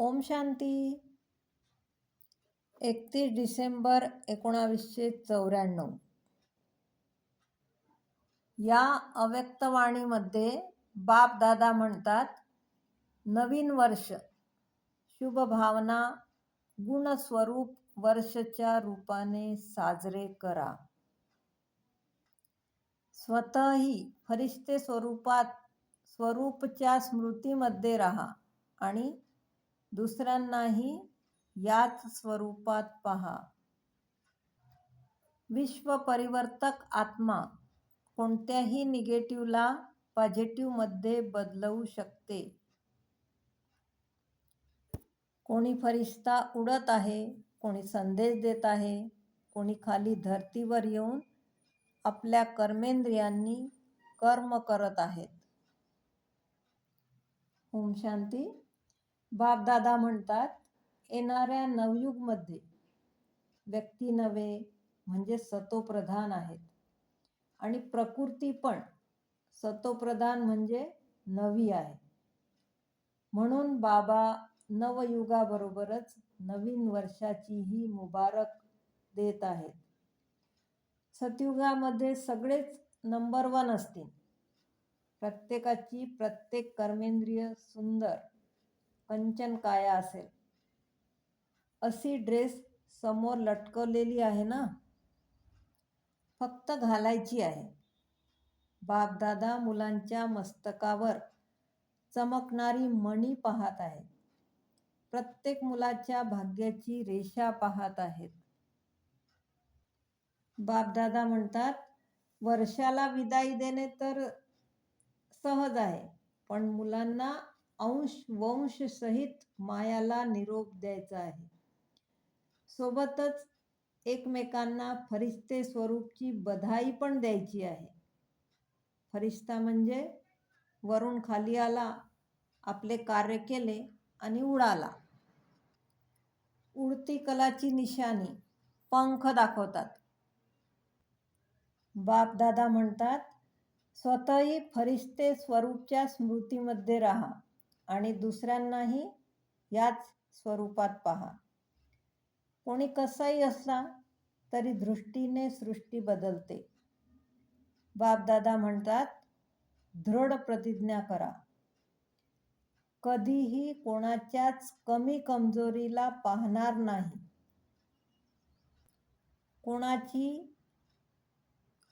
ओम शांती. एकतीस डिसेंबर एकोणावीसशे चौऱ्याण्णव. या अव्यक्तवाणीमध्ये बापदादा म्हणतात नवीन वर्ष शुभ भावना गुणस्वरूप वर्षच्या रूपाने साजरे करा. स्वतःही फरिश्ते स्वरूपात स्वरूपच्या स्मृतीमध्ये राहा आणि दुसऱ्यांनाही याच स्वरूपात पहा. विश्व परिवर्तक आत्मा कोणत्याही निगेटिव्हला पॉझिटिव्हमध्ये बदलवू शकते. कोणी फरिश्ता उडत आहे कोणी संदेश देत आहे कोणी खाली धर्तीवर येऊन आपल्या कर्मेंद्रियांनी कर्म करत आहेत. ओम शांती. बापदादा म्हणतात येणाऱ्या नवयुगमध्ये व्यक्ती नवे म्हणजे सतोप्रधान आहेत. आणि प्रकृती पण सतोप्रधान म्हणजे नवी आहे. म्हणून बाबा नवयुगाबरोबरच नवीन वर्षाचीही मुबारक देत आहेत. सतयुगामध्ये सगळेच नंबर वन असतील. प्रत्येकाची प्रत्येक कर्मेंद्रिय सुंदर कंचन काया असेल? अशी ड्रेस समोर लटकवलेली आहे ना? फक्त घालायची आहे. बापदादा मुलांच्या मस्तकावर चमकणारी मणी पाहत आहेत. प्रत्येक मुलाच्या भाग्याची रेषा पाहत आहेत. बापदादा म्हणतात वर्षाला विदाई देणे तर सहज आहे पण मुलांना अंश वंश सहित मायाला निरोप द्यायचा आहे. सोबतच एकमेकांना फरिश्ते स्वरूपची बधाई पण द्यायची आहे. फरिश्ता म्हणजे वरून खाली आला आपले कार्य केले आणि उडाला. उडती कलाची निशाणी पंख दाखवतात. बापदादा म्हणतात स्वतःही फरिश्ते स्वरूपच्या स्मृतीमध्ये राहा. आणि दुसऱ्यांनाही याच स्वरूपात पहा. कोणी कसाही असला तरी दृष्टीने सृष्टी बदलते. बापदादा म्हणतात दृढ प्रतिज्ञा करा. कधीही कोणाच्याच कमी कमजोरीला पाहणार नाही. कोणाची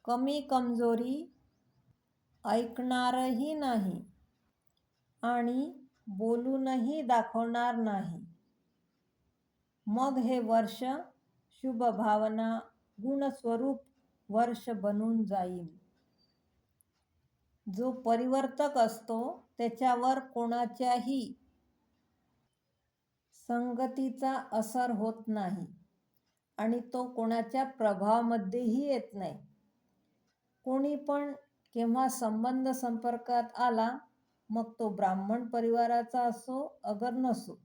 कमी कमजोरी ऐकणारही नाही. आणि बोलूनही दाखवणार नाही. मग हे वर्ष शुभ भावना गुणस्वरूप वर्ष बनून जाईल. जो परिवर्तक असतो त्याच्यावर कोणाच्याही संगतीचा असर होत नाही आणि तो कोणाच्या प्रभावामध्येही येत नाही. कोणी पण केव्हा संबंध संपर्कात आला मग तो ब्राह्मण परिवाराचा असो अगर नसो.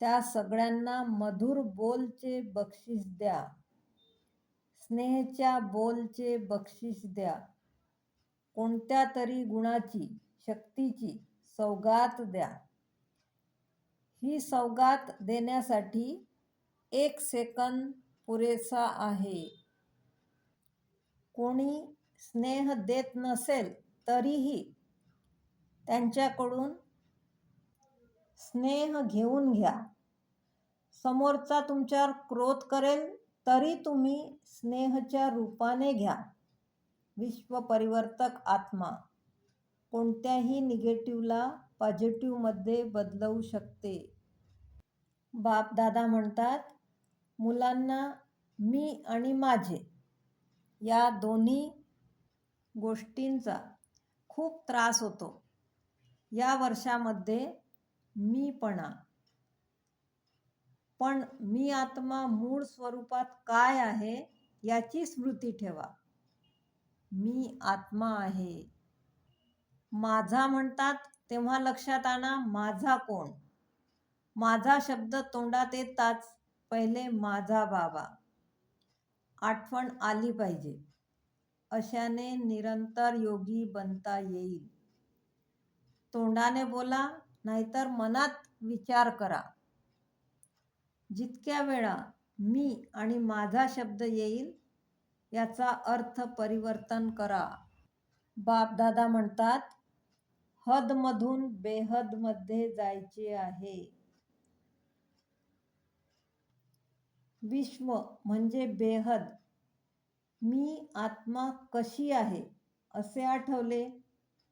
त्या सगळ्यांना मधुर बोलचे बक्षीस द्या. स्नेहच्या बोलचे बक्षीस द्या. कोणत्या तरी गुणाची शक्तीची सौगात द्या. ही सौगात देण्यासाठी एक सेकंद पुरेसा आहे. कोणी स्नेह देत नसेल तरीही त्यांच्याकडून स्नेह घेऊन घ्या. समोरचा तुमच्यावर क्रोध करेल तरी तुम्ही स्नेहच्या रूपाने घ्या. विश्व परिवर्तक आत्मा कोणत्याही निगेटिव्हला पॉझिटिव्हमध्ये बदलवू शकते. बापदादा म्हणतात मुलांना मी आणि माझे या दोन्ही गोष्टींचा खूप त्रास होतो. या वर्षामध्ये मीपणा. पण मी आत्मा मूळ स्वरूपात काय आहे याची स्मृती ठेवा. मी आत्मा आहे. माझा म्हणतात तेव्हा लक्षात आणा माझा कोण. माझा शब्द तोंडात येताच पहिले माझा बाबा. आठवण आली पाहिजे. अशाने निरंतर योगी बनता येईल. तोंडाने बोला नाहीतर मनात विचार करा. जितक्या वेळा मी आणि माझा शब्द येईल याचा अर्थ परिवर्तन करा. बापदादा म्हणतात हदमधून बेहदमध्ये जायचे आहे. विश्व म्हणजे बेहद. मी आत्मा कशी आहे असे आठवले?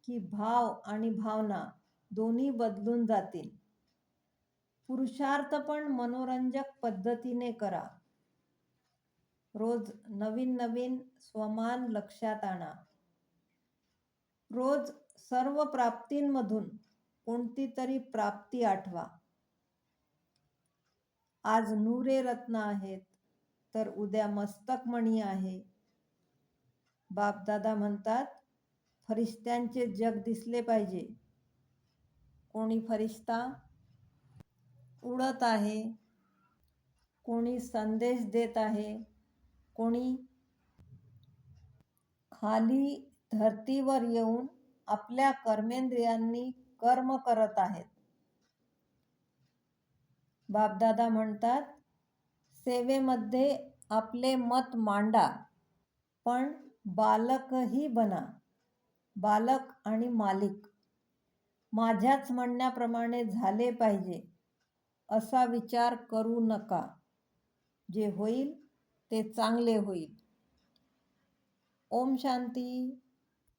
की भाव आणि भावना दोन्ही बदलून जातील. पुरुषार्थ पण मनोरंजक पद्धतीने करा. रोज नवीन नवीन स्वमान लक्षात आणा. रोज सर्व प्राप्तींमधून कोणती तरी प्राप्ती आठवा. आज नूरे रत्न आहेत तर उद्या मस्तकमणी आहे. बापदादा म्हणतात फरिश्त्यांचे जग दिसले पाहिजे. कोणी फरिश्ता उडत आहे कोणी संदेश देत आहे कोणी खाली धरतीवर येऊन आपल्या कर्मेंद्रियांनी कर्म करत आहेत. बापदादा म्हणतात सेवेमध्ये आपले मत मांडा पण बालकही बना. बालक आणि मालिक. माझ्याच म्हणण्याप्रमाणे झाले पाहिजे असा विचार करू नका. जे होईल ते चांगले होईल. ओम शांती.